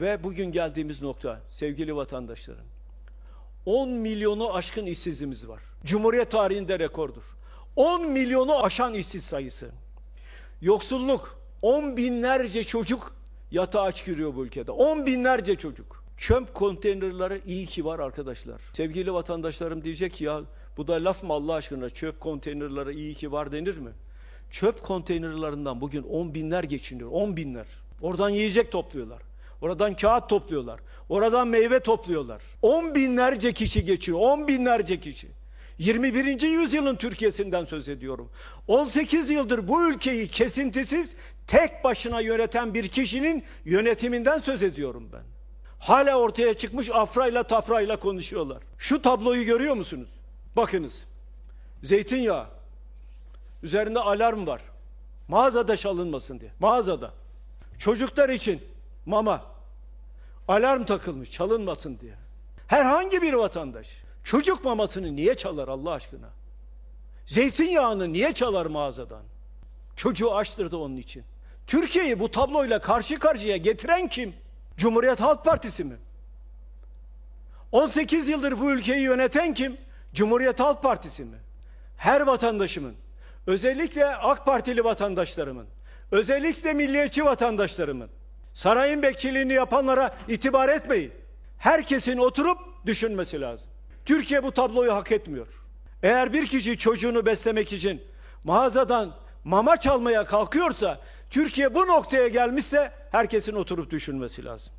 Ve bugün geldiğimiz nokta sevgili vatandaşlarım. 10 milyonu aşkın işsizimiz var. Cumhuriyet tarihinde rekordur. 10 milyonu aşan işsiz sayısı. Yoksulluk, 10 binlerce çocuk yatağa aç giriyor bu ülkede. 10 binlerce çocuk. Çöp konteynerları iyi ki var arkadaşlar. Sevgili vatandaşlarım diyecek ya bu da laf mı Allah aşkına çöp konteynerları iyi ki var denir mi? Çöp konteynerlarından bugün 10 binler geçiniyor. 10 binler. Oradan yiyecek topluyorlar. Oradan kağıt topluyorlar. Oradan meyve topluyorlar. 10 binlerce kişi geçiyor. 10 binlerce kişi. 21. yüzyılın Türkiye'sinden söz ediyorum. 18 yıldır bu ülkeyi kesintisiz tek başına yöneten bir kişinin yönetiminden söz ediyorum ben. Hala ortaya çıkmış afrayla tafrayla konuşuyorlar. Şu tabloyu görüyor musunuz? Bakınız. Zeytinyağı. Üzerinde alarm var. Mağazada çalınmasın diye. Mağazada. Çocuklar için mama. Alarm takılmış çalınmasın diye. Herhangi bir vatandaş çocuk mamasını niye çalar Allah aşkına? Zeytinyağını niye çalar mağazadan? Çocuğu açtırdı onun için. Türkiye'yi bu tabloyla karşı karşıya getiren kim? Cumhuriyet Halk Partisi mi? 18 yıldır bu ülkeyi yöneten kim? Cumhuriyet Halk Partisi mi? Her vatandaşımın, özellikle AK Partili vatandaşlarımın, özellikle milliyetçi vatandaşlarımın, sarayın bekçiliğini yapanlara itibar etmeyin. Herkesin oturup düşünmesi lazım. Türkiye bu tabloyu hak etmiyor. Eğer bir kişi çocuğunu beslemek için mağazadan mama çalmaya kalkıyorsa, Türkiye bu noktaya gelmişse herkesin oturup düşünmesi lazım.